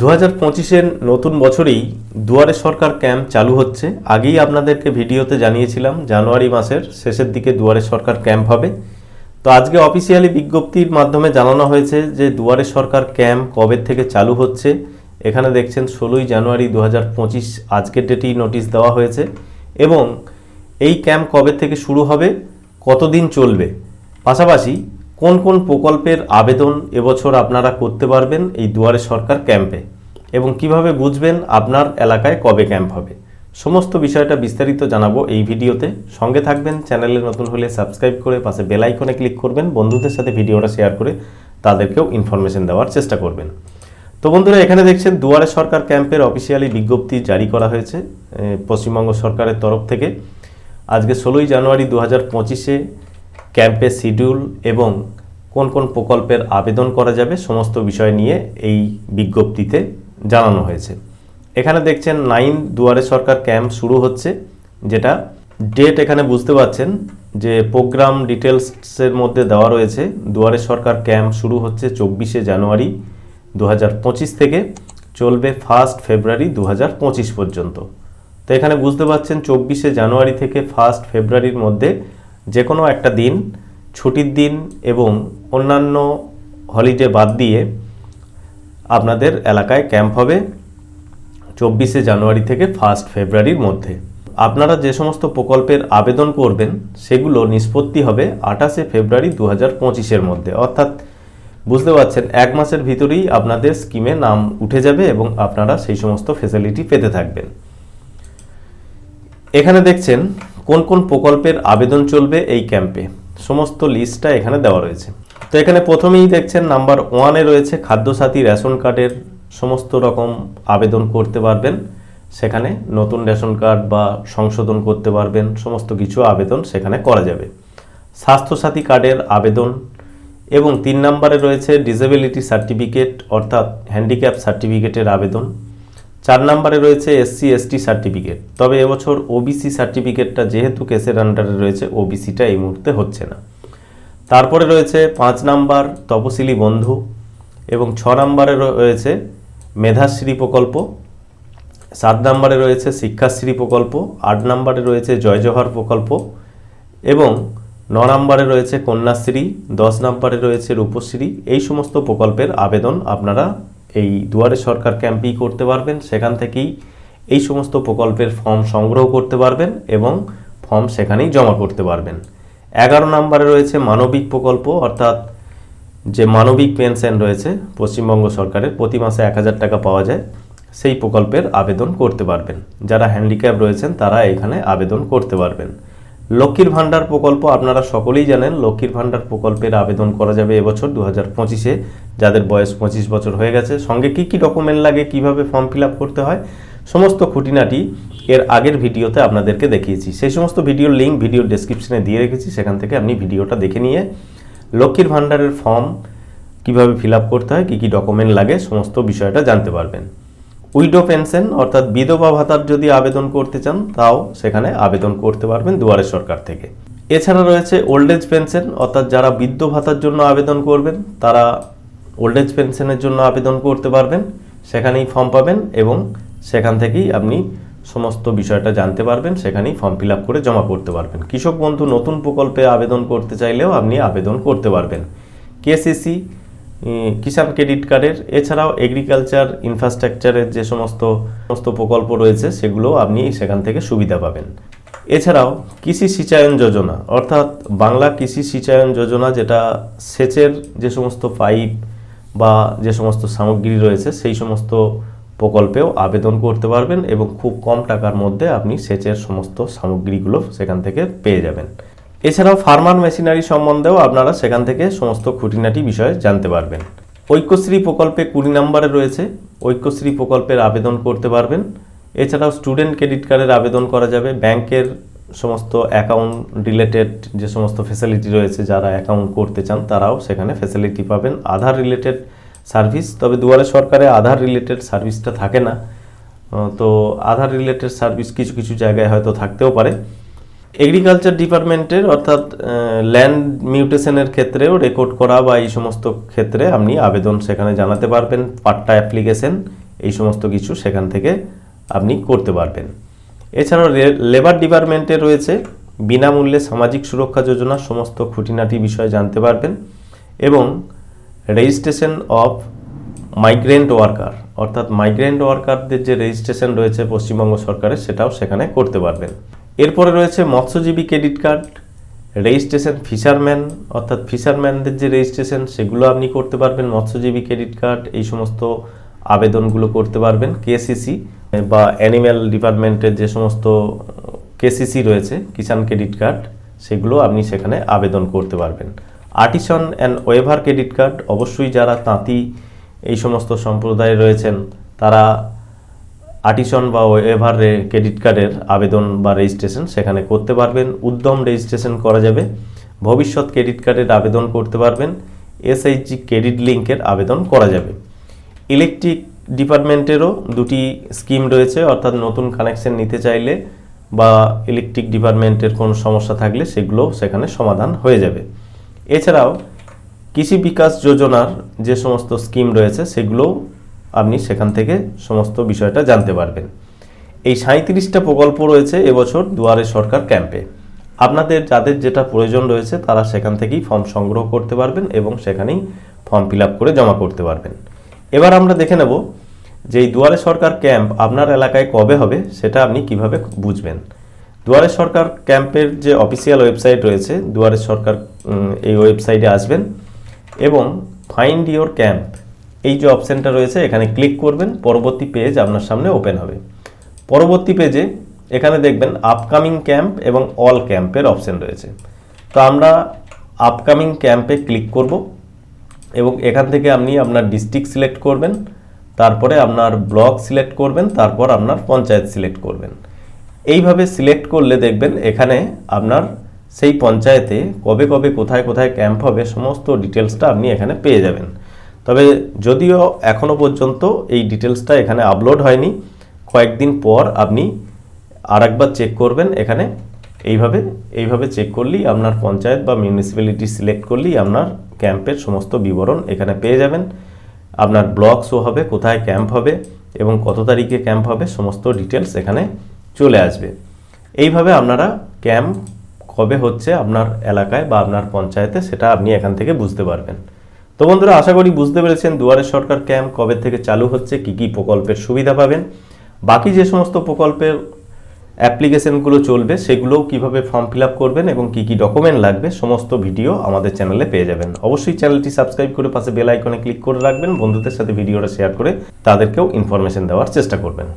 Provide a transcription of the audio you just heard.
দু হাজার পঁচিশের নতুন বছরেই দুয়ারে সরকার ক্যাম্প চালু হচ্ছে। আগেই আপনাদেরকে ভিডিওতে জানিয়েছিলাম, জানুয়ারি মাসের শেষের দিকে দুয়ারে সরকার ক্যাম্প হবে। তো আজকে অফিসিয়ালি বিজ্ঞপ্তির মাধ্যমে জানানো হয়েছে যে দুয়ারে সরকার ক্যাম্প কবে থেকে চালু হচ্ছে। এখানে দেখছেন, ষোলোই জানুয়ারি দু হাজার পঁচিশ আজকের ডেটেই নোটিশ দেওয়া হয়েছে এবং এই ক্যাম্প কবে থেকে শুরু হবে, কতদিন চলবে? পাশাপাশি কোন কোন প্রকল্পের আবেদন এবছর আপনারা করতে পারবেন এই দুয়ারে সরকার ক্যাম্পে? এবং কীভাবে বুঝবেন আপনার এলাকায় কবে ক্যাম্প হবে? সমস্ত বিষয়টা বিস্তারিত জানাব এই ভিডিওতে। সঙ্গে থাকবেন, চ্যানেলে নতুন হলে সাবস্ক্রাইব করে পাশে বেল আইকনে ক্লিক করবেন। বন্ধুদের সাথে ভিডিওটা শেয়ার করে তাদেরকেও ইনফরমেশন দেওয়ার চেষ্টা করবেন। তো বন্ধুরা, এখানে দেখছেন দুয়ারে সরকার ক্যাম্পের অফিসিয়ালি বিজ্ঞপ্তি জারি করা হয়েছে পশ্চিমবঙ্গ সরকারের তরফ থেকে। আজকে ষোলোই জানুয়ারি দু হাজার পঁচিশে ক্যাম্পের শিডিউল এবং কোন কোন প্রকল্পের আবেদন করা যাবে সমস্ত বিষয় নিয়ে এই বিজ্ঞপ্তিতে জানানো হয়েছে। এখানে দেখছেন নাইন দুয়ারে সরকার ক্যাম্প শুরু হচ্ছে, যেটা ডেট এখানে বুঝতে পারছেন যে প্রোগ্রাম ডিটেলসের মধ্যে দেওয়া রয়েছে। দুয়ারে সরকার ক্যাম্প শুরু হচ্ছে চব্বিশে জানুয়ারি দু হাজার পঁচিশ থেকে, চলবে ফার্স্ট ফেব্রুয়ারি দু হাজার পঁচিশ পর্যন্ত। তো এখানে বুঝতে পারছেন চব্বিশে জানুয়ারি থেকে ফার্স্ট ফেব্রুয়ারির মধ্যে যে কোনো একটা দিন, ছুটির দিন এবং অন্যান্য হলিডে বাদ দিয়ে আপনাদের এলাকায় ক্যাম্প হবে চব্বিশে জানুয়ারি থেকে ফার্স্ট ফেব্রুয়ারির মধ্যে। আপনারা যে সমস্ত প্রকল্পের আবেদন করবেন, সেগুলো নিষ্পত্তি হবে আঠাশে ফেব্রুয়ারি দু হাজার পঁচিশের মধ্যে। অর্থাৎ বুঝতে পারছেন, এক মাসের ভিতরেই আপনাদের স্কিমে নাম উঠে যাবে এবং আপনারা সেই সমস্ত ফেসিলিটি পেতে থাকবেন। এখানে দেখছেন কোন কোন প্রকল্পের আবেদন চলবে এই ক্যাম্পে সমস্ত লিস্টটা এখানে দেওয়া রয়েছে। তো এখানে প্রথমেই দেখছেন নাম্বার ওয়ানে রয়েছে খাদ্যসাথী রেশন কার্ডের সমস্ত রকম আবেদন করতে পারবেন। সেখানে নতুন রেশন কার্ড বা সংশোধন করতে পারবেন, সমস্ত কিছু আবেদন সেখানে করা যাবে। স্বাস্থ্যসাথী কার্ডের আবেদন এবং তিন নম্বরে রয়েছে ডিসেবিলিটি সার্টিফিকেট অর্থাৎ হ্যান্ডিক্যাপ সার্টিফিকেটের আবেদন। চার নম্বরে রয়েছে এসসি এসটি সার্টিফিকেট তবে এবছর ওবিসি সার্টিফিকেটটা যেহেতু কেসের আন্ডারে রয়েছে ওবিসিটা এই মুহূর্তে হচ্ছে না। তারপরে রয়েছে পাঁচ নাম্বার তপশিলি বন্ধু এবং ছ নম্বরে রয়েছে মেধাশ্রী প্রকল্প, সাত নম্বরে রয়েছে শিক্ষাশ্রী প্রকল্প, আট নম্বরে রয়েছে জয় জওহার প্রকল্প এবং ন নম্বরে রয়েছে কন্যাশ্রী, দশ নম্বরে রয়েছে রূপশ্রী। এই সমস্ত প্রকল্পের আবেদন আপনারা এই দুয়ারে সরকার ক্যাম্পেই করতে পারবেন। সেখান থেকেই এই সমস্ত প্রকল্পের ফর্ম সংগ্রহ করতে পারবেন এবং ফর্ম সেখানেই জমা করতে পারবেন। এগারো নম্বরে রয়েছে মানবিক প্রকল্প, অর্থাৎ যে মানবিক পেনশন রয়েছে, পশ্চিমবঙ্গ সরকারের প্রতি মাসে এক হাজার টাকা পাওয়া যায়, সেই প্রকল্পের আবেদন করতে পারবেন। যারা হ্যান্ডিক্যাপ রয়েছেন, তারা এখানে আবেদন করতে পারবেন। লক্ষ্মীর ভাণ্ডার প্রকল্প আপনারা সকলেই জানেন, লক্ষ্মীর ভাণ্ডার প্রকল্পের আবেদন করা যাবে এবছর দু হাজার পঁচিশে। যাদের বয়স পঁচিশ বছর হয়ে গেছে, সঙ্গে কি কি ডকুমেন্ট লাগে, কীভাবে ফর্ম ফিল করতে হয়, সমস্ত খুঁটিনাটি এর আগের ভিডিওতে আপনাদেরকে দেখিয়েছি। সেই সমস্ত ভিডিওর লিঙ্ক ভিডিও ডেসক্রিপশনে দিয়ে রেখেছি, সেখান থেকে আপনি ভিডিওটা দেখে নিয়ে লক্ষ্মীর ভাণ্ডারের ফর্ম কীভাবে ফিল করতে হয়, কী কী ডকুমেন্ট লাগে, সমস্ত বিষয়টা জানতে পারবেন। উইডো পেনশন অর্থাৎ বিধবা ভাতার যদি আবেদন করতে চান, তাও সেখানে আবেদন করতে পারবেন দুয়ারে সরকার থেকে। এছাড়া রয়েছে ওল্ড এজ পেনশন অর্থাৎ যারা বৃদ্ধ ভাতার জন্য আবেদন করবেন, তারা ওল্ড এজ পেনশনের জন্য আবেদন করতে পারবেন। সেখানেই ফর্ম পাবেন এবং সেখান থেকেই আপনি সমস্ত বিষয়টা জানতে পারবেন, সেখানেই ফর্ম ফিল করে জমা করতে পারবেন। কৃষক বন্ধু, নতুন প্রকল্পে আবেদন করতে চাইলেও আপনি আবেদন করতে পারবেন। কেসিসি কিষাণ ক্রেডিট কার্ডের, এছাড়াও এগ্রিকালচার ইনফ্রাস্ট্রাকচারের যে সমস্ত সমস্ত প্রকল্প রয়েছে, সেগুলো আপনি সেখান থেকে সুবিধা পাবেন। এছাড়াও কৃষি সিঁচায়ন যোজনা, অর্থাৎ বাংলা কৃষি সিঁচায়ন যোজনা যেটা সেচের যে সমস্ত পাইপ বা যে সমস্ত সামগ্রী রয়েছে, সেই সমস্ত প্রকল্পেও আবেদন করতে পারবেন এবং খুব কম টাকার মধ্যে আপনি সেচের সমস্ত সামগ্রীগুলো সেখান থেকে পেয়ে যাবেন। এছাড়াও ফার্মার মেশিনারি সম্বন্ধেও আপনারা সেখান থেকে সমস্ত খুঁটিনাটি বিষয়ে জানতে পারবেন। ঐক্যশ্রী প্রকল্পে কুড়ি নম্বরে রয়েছে, ঐক্যশ্রী প্রকল্পের আবেদন করতে পারবেন। এছাড়াও স্টুডেন্ট ক্রেডিট কার্ডের আবেদন করা যাবে। ব্যাংকের সমস্ত অ্যাকাউন্ট রিলেটেড যে সমস্ত ফেসিলিটি রয়েছে, যারা অ্যাকাউন্ট করতে চান, তারাও সেখানে ফেসিলিটি পাবেন। আধার রিলেটেড সার্ভিস, তবে দুয়ারে সরকারে আধার রিলেটেড সার্ভিসটা থাকে না। তো আধার রিলেটেড সার্ভিস কিছু কিছু জায়গায় হয়তো থাকতেও পারে। এগ্রিকালচার ডিপার্টমেন্টের অর্থাৎ ল্যান্ড মিউটেশনের ক্ষেত্রেও রেকর্ড করা বা এই সমস্ত ক্ষেত্রে আপনি আবেদন সেখানে জানাতে পারবেন পাট্টা অ্যাপ্লিকেশন এই সমস্ত কিছু সেখান থেকে আপনি করতে পারবেন। এছাড়াও লেবার ডিপার্টমেন্টে রয়েছে, বিনামূল্যে সামাজিক সুরক্ষা যোজনা, সমস্ত খুঁটিনাটি বিষয়ে জানতে পারবেন এবং রেজিস্ট্রেশন অফ মাইগ্রেন্ট ওয়ার্কার অর্থাৎ মাইগ্রেন্ট ওয়ার্কারদের যে রেজিস্ট্রেশন রয়েছে পশ্চিমবঙ্গ সরকারের, সেটাও সেখানে করতে পারবেন। এরপরে রয়েছে মৎস্যজীবী ক্রেডিট কার্ড রেজিস্ট্রেশন ফিশারম্যান অর্থাৎ ফিশারম্যানদের যে রেজিস্ট্রেশন সেগুলো আপনি করতে পারবেন মৎস্যজীবী ক্রেডিট কার্ড, এই সমস্ত আবেদনগুলো করতে পারবেন কেসিসি বা অ্যানিম্যাল ডিপার্টমেন্টের যে সমস্ত কেসিসি রয়েছে, কিষাণ ক্রেডিট কার্ড, সেগুলো আপনি সেখানে আবেদন করতে পারবেন। Artisan and weaver credit card অবশ্যই যারা তাঁতি এই সমস্ত সম্প্রদায়ে রয়েছেন, তারা আর্টিসন বা ওয়েভার ক্রেডিট কার্ডের আবেদন বা রেজিস্ট্রেশন সেখানে করতে পারবেন। উদ্যম রেজিস্ট্রেশন করা যাবে। ভবিষ্যৎ ক্রেডিট কার্ডের আবেদন করতে পারবেন। এসএইচজি ক্রেডিট লিঙ্কের আবেদন করা যাবে। ইলেকট্রিক ডিপার্টমেন্টেরও দুটি স্কিম রয়েছে, অর্থাৎ নতুন কানেকশন নিতে চাইলে বা ইলেকট্রিক ডিপার্টমেন্টের কোনো সমস্যা থাকলে সেগুলো সেখানে সমাধান হয়ে যাবে। এছাড়াও কৃষি বিকাশ যোজনার যে সমস্ত স্কিম রয়েছে সেগুলোও আপনি সেখান থেকে সমস্ত বিষয়টা জানতে পারবেন। এই সাঁত্রিশটা প্রকল্প রয়েছে এবছর দুয়ারে সরকার ক্যাম্পে। আপনাদের যাদের যেটা প্রয়োজন রয়েছে তারা সেখান থেকেই ফর্ম সংগ্রহ করতে পারবেন এবং সেখানেই ফর্ম ফিল করে জমা করতে পারবেন। এবার আমরা দেখে নেব যে এই দুয়ারে সরকার ক্যাম্প আপনার এলাকায় কবে হবে সেটা আপনি কীভাবে বুঝবেন। দুয়ারে সরকার ক্যাম্পের যে অফিসিয়াল ওয়েবসাইট রয়েছে, দুয়ারে সরকার এই ওয়েবসাইটে আসবেন এবং ফাইন্ড ইওর ক্যাম্প এই যে অপশানটা রয়েছে, এখানে ক্লিক করবেন, পরবর্তী পেজ আপনার সামনে ওপেন হবে। পরবর্তী পেজে এখানে দেখবেন আপকামিং ক্যাম্প এবং অল ক্যাম্পের অপশান রয়েছে। তো আমরা আপকামিং ক্যাম্পে ক্লিক করব এবং এখান থেকে আপনি আপনার ডিস্ট্রিক্ট সিলেক্ট করবেন, তারপরে আপনার ব্লক সিলেক্ট করবেন, তারপর আপনার পঞ্চায়েত সিলেক্ট করবেন। এইভাবে সিলেক্ট করলে দেখবেন এখানে আপনার সেই পঞ্চায়েতে কবে কবে কোথায় কোথায় ক্যাম্প হবে, সমস্ত ডিটেলসটা আপনি এখানে পেয়ে যাবেন। তবে যদিও এখনও পর্যন্ত এই ডিটেলসটা এখানে আপলোড হয়নি, কয়েকদিন পর আপনি আরেকবার চেক করবেন এখানে। এইভাবে এইভাবে চেক করলেই আপনার পঞ্চায়েত বা মিউনিসিপ্যালিটি সিলেক্ট করলেই আপনার ক্যাম্পের সমস্ত বিবরণ এখানে পেয়ে যাবেন। আপনার ব্লক শো হবে, কোথায় ক্যাম্প হবে এবং কত তারিখে ক্যাম্প হবে, সমস্ত ডিটেলস এখানে চলে আসবে। এইভাবে আপনারা ক্যাম্প কবে হচ্ছে আপনার এলাকায় বা আপনার পঞ্চায়েতে সেটা আপনি এখান থেকে বুঝতে পারবেন। তো বন্ধুরা, আশা করি বুঝতে পেরেছেন দুয়ারে সরকার ক্যাম্প কবে থেকে চালু হচ্ছে, কি কি প্রকল্পের সুবিধা পাবেন। বাকি যে সমস্ত প্রকল্পের অ্যাপ্লিকেশনগুলো চলবে, সেগুলোও কীভাবে ফর্ম ফিল করবেন এবং কি কি ডকুমেন্ট লাগবে, সমস্ত ভিডিও আমাদের চ্যানেলে পেয়ে যাবেন। অবশ্যই চ্যানেলটি সাবস্ক্রাইব করে পাশে বেল আইকনে ক্লিক করে রাখবেন, বন্ধুদের সাথে ভিডিওটা শেয়ার করে তাদেরকেও ইনফরমেশন দেওয়ার চেষ্টা করবেন।